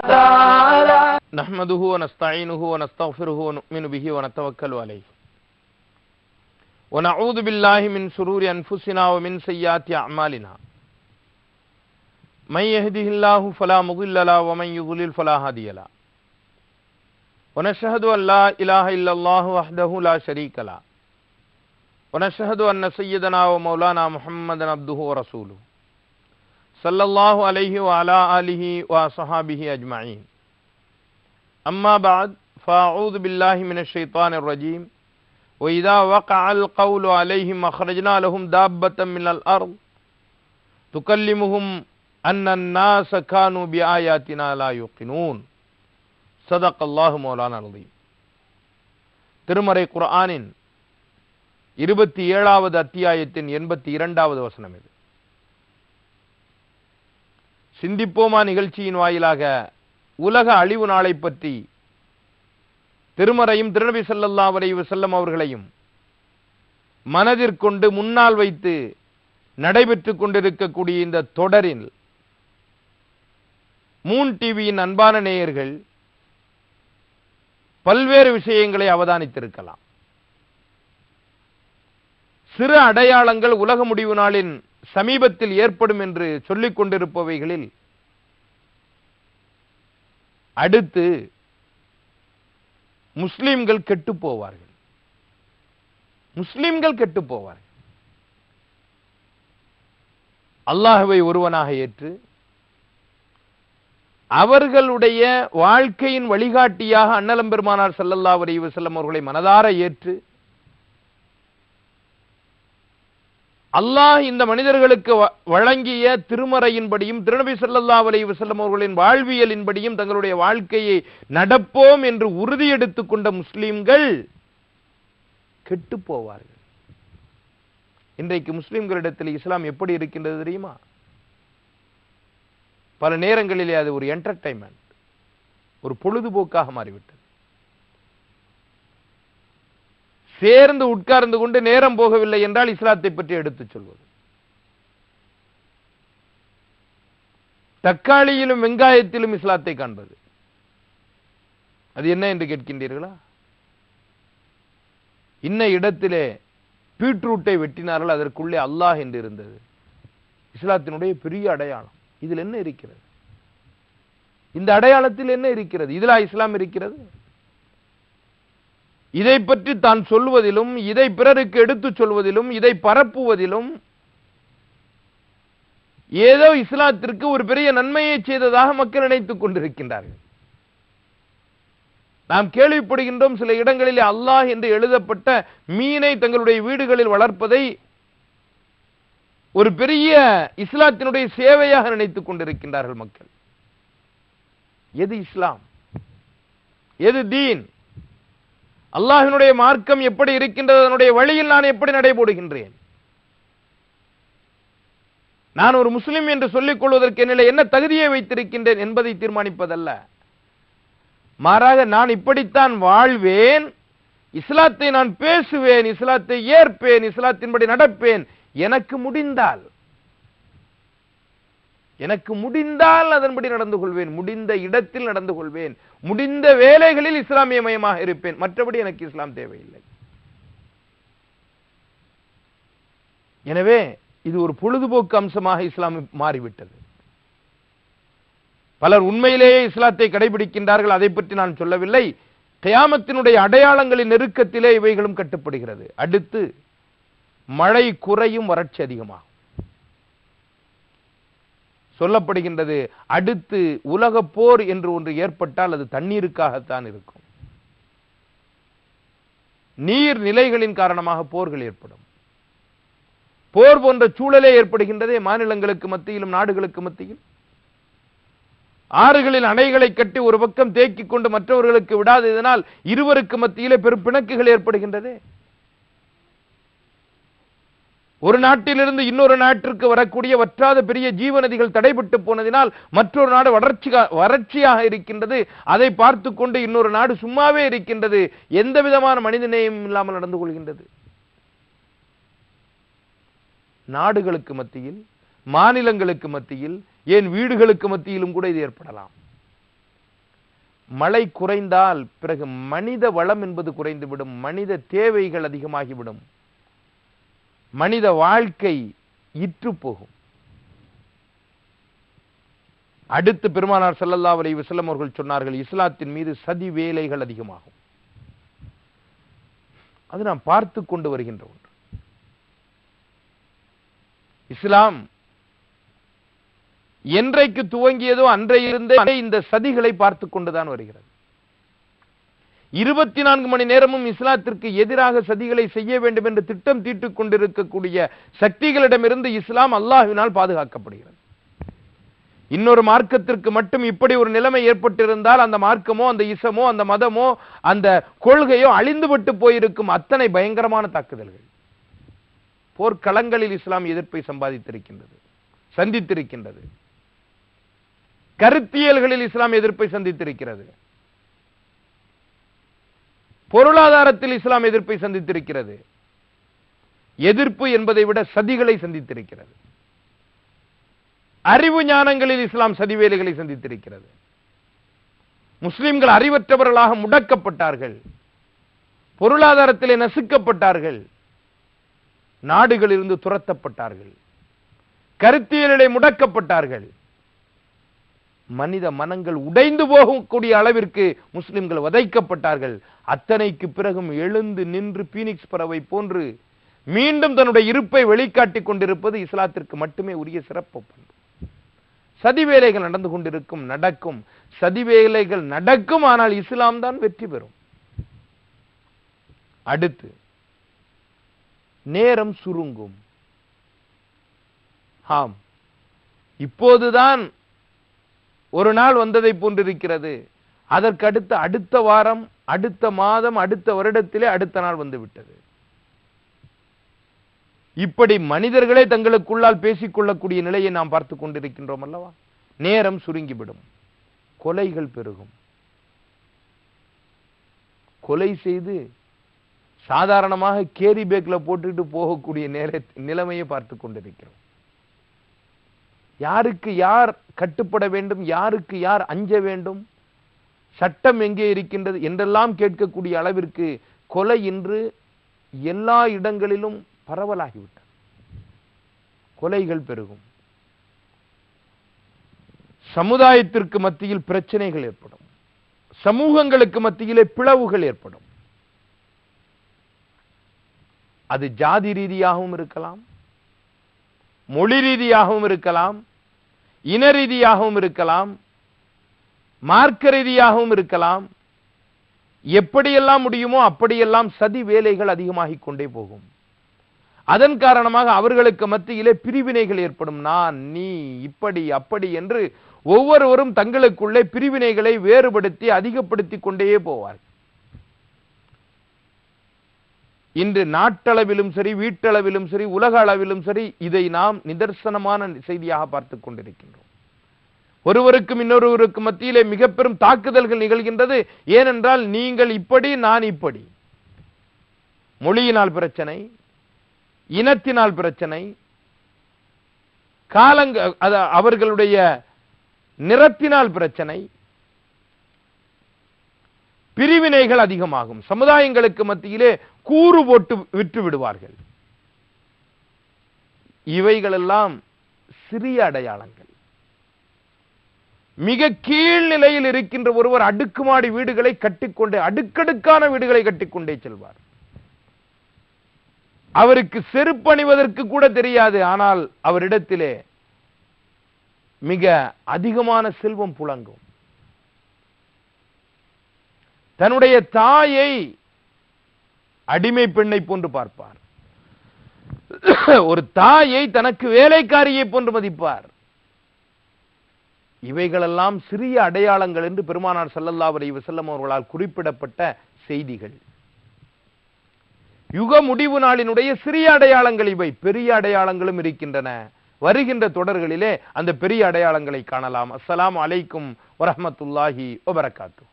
تعالى نحمده ونستعينه ونستغفره ونؤمن به ونتوكل عليه. ونعوذ بالله من شرور أنفسنا ومن سيئات أعمالنا. من يهده الله فلا مضل له ومن يضلل فلا هادي له. ونشهد أن لا إله إلا الله وحده لا شريك له. ونشهد أن سيدنا ومولانا محمدا عبده ورسوله. صلى الله عليه وعلى آله وصحابه أجمعين أما بعد فأعوذ بالله من الشيطان الرجيم وإذا وقع القول عليهم أخرجنا لهم دابة من الأرض تكلمهم أن الناس كانوا بآياتنا لا يوقنون صدق الله مولانا العظيم திருமறை குர்ஆனின் இருபத்தி ஏழாவது அத்தியாயத்தின் எண்பத்தி இரண்டாவது வசனம் இது சிந்திப்போமா நிகழ்ச்சியின் வாயிலாக உலக அழிவு நாளை பற்றி திருமறையும் திருநபி ஸல்லல்லாஹு அலைஹி செல்லம் அவர்களையும் மனதிற்கொண்டு முன்னால் வைத்து நடைபெற்றுக் கொண்டிருக்கக்கூடிய இந்த தொடரில் மூன் டிவியின் அன்பான நேயர்கள் பல்வேறு விஷயங்களை அவதானித்திருக்கலாம். சிறு அடையாளங்கள் உலக முடிவு நாளின் சமீபத்தில் ஏற்படும் என்று சொல்லிக் கொண்டிருப்பவைகளில் அடுத்து முஸ்லிம்கள் கெட்டு போவார்கள். முஸ்லிம்கள் கெட்டு போவார்கள். அல்லாஹுவை ஒருவனாக ஏற்று அவர்களுடைய வாழ்க்கையின் வழிகாட்டியாக அன்னலம் பெருமானார் ஸல்லல்லாஹு அலைஹி அவர்களை மனதார ஏற்று அல்லாஹ் இந்த மனிதர்களுக்கு வ- வழங்கிய திருமறையின்படியும் திருநபி ஸல்லல்லாஹு அலைஹி வசல்லம் அவர்களின் வாழ்வியலின்படியும் தங்களுடைய வாழ்க்கையை நடப்போம் என்று உறுதி எடுத்துக்கொண்ட முஸ்லிம்கள் கெட்டு போவார்கள் இன்றைக்கு முஸ்லிம்களிடத்தில் இஸ்லாம் எப்படி இருக்கின்றது தெரியுமா? பல நேரங்களிலே அது ஒரு என்டர்டைன்மெண்ட் ஒரு பொழுதுபோக்காக மாறிவிட்டது. சேர்ந்து உட்கார்ந்து கொண்டு நேரம் போகவில்லை என்றால் இஸ்லாத்தை பற்றி எடுத்துச் சொல்வது. தக்காளியிலும் வெங்காயத்திலும் இஸ்லாத்தை காண்பது. அது என்ன என்று கேட்கின்றீர்களா? இன்ன இடத்திலே பீட்ரூட்டை வெட்டினார்கள் அதற்குள்ளே அல்லாஹ் என்று இருந்தது. இஸ்லாத்தினுடைய பெரிய அடையாளம். இதில் என்ன இருக்கிறது? இந்த அடையாளத்தில் என்ன இருக்கிறது? இதிலா இஸ்லாம் இருக்கிறது? இதை பற்றி தான் சொல்வதிலும் இதை பிறருக்கு எடுத்துச் சொல்வதிலும் இதை பரப்புவதிலும் ஏதோ இஸ்லாத்திற்கு ஒரு பெரிய நன்மையை செய்ததாக மக்கள் நினைத்துக் கொண்டிருக்கின்றார்கள். நாம் கேள்விப்படுகின்றோம் சில இடங்களில் அல்லாஹ் என்று எழுதப்பட்ட மீனை தங்களுடைய வீடுகளில் வளர்ப்பதை ஒரு பெரிய இஸ்லாத்தினுடைய சேவையாக நினைத்துக் கொண்டிருக்கின்றார்கள் மக்கள். எது இஸ்லாம்? எது தீன்? அல்லாஹினுடைய மார்க்கம் எப்படி இருக்கின்றது அதனுடைய வழியில் நான் எப்படி நடைபோடுகின்றேன்? நான் ஒரு முஸ்லிம் என்று சொல்லிக் கொள்வதற்கு என்னில் என்ன தகுதியை வைத்திருக்கின்றேன் என்பதை தீர்மானிப்பதல்ல. மாறாக நான் இப்படித்தான் வாழ்வேன் இஸ்லாத்தை நான் பேசுவேன் இஸ்லாத்தை ஏற்பேன் இஸ்லாத்தின்படி நடப்பேன் எனக்கு முடிந்தால் எனக்கு முடிந்தால் அதன்படி நடந்து கொள்வேன் முடிந்த இடத்தில் நடந்து கொள்வேன் முடிந்த வேலைகளில் இஸ்லாமிய மயமாக இருப்பேன். மற்றபடி எனக்கு இஸ்லாம் தேவையில்லை. எனவே இது ஒரு பொழுதுபோக்கு அம்சமாக இஸ்லாம் மாறிவிட்டது. பலர் உண்மையிலேயே இஸ்லாத்தை கடைபிடிக்கின்றார்கள் அதை பற்றி நான் சொல்லவில்லை. கயாமத்தினுடைய அடையாளங்களின் நெருக்கத்திலே இவைகளும் கட்டுப்படுகிறது. அடுத்து மழை குறையும் வறட்சி அதிகமாகும். சொல்லப்படுகின்றது. அடுத்து உலக போர் என்று ஒன்று ஏற்பட்டால் அது தண்ணீருக்காகத்தான் இருக்கும். நீர் நிலைகளின் காரணமாக போர்கள் ஏற்படும். போர் போன்ற சூழலே ஏற்படுகின்றதே மாநிலங்களுக்கு மத்தியிலும் நாடுகளுக்கு மத்தியில். ஆறுகளில் அணைகளை கட்டி ஒரு பக்கம் தேக்கிக் கொண்டு மற்றவர்களுக்கு விடாததனால் இருவருக்கு மத்தியிலே பெரும் பிணக்குகள் ஏற்படுகின்றதே. ஒரு நாட்டிலிருந்து இன்னொரு நாட்டிற்கு வரக்கூடிய வற்றாத பெரிய ஜீவநதிகள் தடைபட்டு போனதினால் மற்றொரு நாடு வளர்ச்சி வறட்சியாக இருக்கின்றது. அதை பார்த்து கொண்டு இன்னொரு நாடு சும்மாவே இருக்கின்றது. எந்த விதமான மனித நேயம் இல்லாமல் நடந்து கொள்கின்றது. நாடுகளுக்கு மத்தியில் மாநிலங்களுக்கு மத்தியில் ஏன் வீடுகளுக்கு மத்தியிலும் கூட இது ஏற்படலாம். மழை குறைந்தால் பிறகு மனித வளம் என்பது குறைந்துவிடும். மனித தேவைகள் அதிகமாகிவிடும். மனித வாழ்க்கை இற்று போகும் அடுத்து பெருமானார் செல்லல்லா அலைஹி வஸல்லம் அவர்கள் சொன்னார்கள் இஸ்லாத்தின் மீது சதி வேலைகள் அதிகமாகும். அது நாம் பார்த்து கொண்டு வருகின்ற ஒன்று. இஸ்லாம் என்றைக்கு துவங்கியதோ அன்றையிருந்தே இந்த சதிகளை பார்த்து கொண்டுதான் வருகிறது. இருபத்தி நான்கு மணி நேரமும் இஸ்லாத்திற்கு எதிராக சதிகளை செய்ய வேண்டும் என்று திட்டம் தீட்டுக் கொண்டிருக்கக்கூடிய சக்திகளிடமிருந்து இஸ்லாம் அல்லாஹினால் பாதுகாக்கப்படுகிறது. இன்னொரு மார்க்கத்திற்கு மட்டும் இப்படி ஒரு நிலைமை ஏற்பட்டிருந்தால் அந்த மார்க்கமோ அந்த இசமோ அந்த மதமோ அந்த கொள்கையோ அழிந்துவிட்டு போயிருக்கும் அத்தனை பயங்கரமான தாக்குதல்கள். போர்க்களங்களில் இஸ்லாம் எதிர்ப்பை சம்பாதித்திருக்கின்றது சந்தித்திருக்கின்றது. கருத்தியல்களில் இஸ்லாம் எதிர்ப்பை சந்தித்திருக்கிறது. பொருளாதாரத்தில் இஸ்லாம் எதிர்ப்பை சந்தித்திருக்கிறது. எதிர்ப்பு என்பதை விட சதிகளை சந்தித்திருக்கிறது. அறிவு ஞானங்களில் இஸ்லாம் சதிவேலைகளை சந்தித்திருக்கிறது. முஸ்லிம்கள் அறிவற்றவர்களாக முடக்கப்பட்டார்கள். பொருளாதாரத்திலே நசுக்கப்பட்டார்கள். நாடுகளிலிருந்து துரத்தப்பட்டார்கள். கருத்தியலிலே முடக்கப்பட்டார்கள். மனித மனங்கள் உடைந்து போகக்கூடிய அளவிற்கு முஸ்லிம்கள் வதைக்கப்பட்டார்கள். அத்தனைக்கு பிறகும் எழுந்து நின்று பீனிக்ஸ் பறவை போன்று மீண்டும் தன்னுடைய இருப்பை வெளிக்காட்டிக் கொண்டிருப்பது இஸ்லாத்திற்கு மட்டுமே உரிய சிறப்பு பண்பு சதி வேலைகள் நடந்து கொண்டிருக்கும் நடக்கும். சதி வேலைகள் நடக்கும் ஆனால் இஸ்லாம் தான் வெற்றி பெறும். அடுத்து நேரம் சுருங்கும். ஆம். இப்போதுதான் ஒரு நாள் வந்ததை போன்றிருக்கிறது. அதற்கடுத்த அடுத்த வாரம் அடுத்த மாதம் அடுத்த வருடத்திலே அடுத்த நாள் வந்துவிட்டது. இப்படி மனிதர்களே தங்களுக்குள்ளால் பேசிக்கொள்ளக்கூடிய நிலையை நாம் பார்த்து கொண்டிருக்கின்றோம் அல்லவா? நேரம் சுருங்கிவிடும். கொலைகள் பெருகும். கொலை செய்து சாதாரணமாக கேரி பேக்கில் போட்டுட்டு போகக்கூடிய நேர நிலைமையை பார்த்து கொண்டிருக்கிறோம். யாருக்கு யார் கட்டுப்பட வேண்டும் யாருக்கு யார் அஞ்ச வேண்டும்? சட்டம் எங்கே இருக்கின்றது என்றெல்லாம் கேட்கக்கூடிய அளவிற்கு கொலை இன்று எல்லா இடங்களிலும் பரவலாகிவிட்டது. கொலைகள் பெருகும். சமுதாயத்திற்கு மத்தியில் பிரச்சனைகள் ஏற்படும். சமூகங்களுக்கு மத்தியிலே பிளவுகள் ஏற்படும். அது ஜாதி ரீதியாகவும் இருக்கலாம் மொழி ரீதியாகவும் இருக்கலாம் இன ரீதியாகவும் இருக்கலாம் மார்க்க ரீதியாகவும் இருக்கலாம் எப்படியெல்லாம் முடியுமோ அப்படியெல்லாம் சதி வேலைகள் அதிகமாகிக் கொண்டே போகும். அதன் காரணமாக அவர்களுக்கு மத்தியிலே பிரிவினைகள் ஏற்படும். நான் நீ இப்படி அப்படி என்று ஒவ்வொருவரும் தங்களுக்குள்ளே பிரிவினைகளை வேறுபடுத்தி அதிகப்படுத்தி கொண்டே போவார்கள். இன்று நாட்டளவிலும் சரி வீட்டளவிலும் சரி உலக அளவிலும் சரி இதை நாம் நிதர்சனமான செய்தியாக பார்த்து கொண்டிருக்கின்றோம். ஒருவருக்கும் இன்னொருவருக்கும் மத்தியிலே மிக பெரும் தாக்குதல்கள் நிகழ்கின்றது. ஏனென்றால் நீங்கள் இப்படி நான் இப்படி. மொழியினால் பிரச்சனை இனத்தினால் பிரச்சனை காலங்க அவர்களுடைய நிறத்தினால் பிரச்சனை பிரிவினைகள் அதிகமாகும். சமுதாயங்களுக்கு மத்தியிலே கூறு போட்டு விற்று விடுவார்கள். இவைகளெல்லாம் சிறிய அடையாளங்கள். மிக கீழ் நிலையில் இருக்கின்ற ஒருவர் அடுக்குமாடி வீடுகளை கட்டிக்கொண்டே அடுக்கடுக்கான வீடுகளை கட்டிக்கொண்டே செல்வார். அவருக்கு செருப்பணிவதற்கு கூட தெரியாது ஆனால் அவரிடத்திலே மிக அதிகமான செல்வம் புழங்கும். தன்னுடைய தாயை அடிமை பெண்ணை போன்று பார்ப்பார். ஒரு தாயை தனக்கு வேலைக்காரியை போன்று மதிப்பார். இவைகளெல்லாம் சிறிய அடையாளங்கள் என்று பெருமானார் ஸல்லல்லாஹு அலைஹி வஸல்லம் அவர்களால் குறிப்பிடப்பட்ட செய்திகள். யுக முடிவு நாளினுடைய சிறிய அடையாளங்கள் இவை. பெரிய அடையாளங்களும் இருக்கின்றன. வருகின்ற தொடர்களிலே அந்த பெரிய அடையாளங்களை காணலாம். அஸ்ஸலாம் அலைக்கும் வரமத்துல்லாஹி வபரகாத்து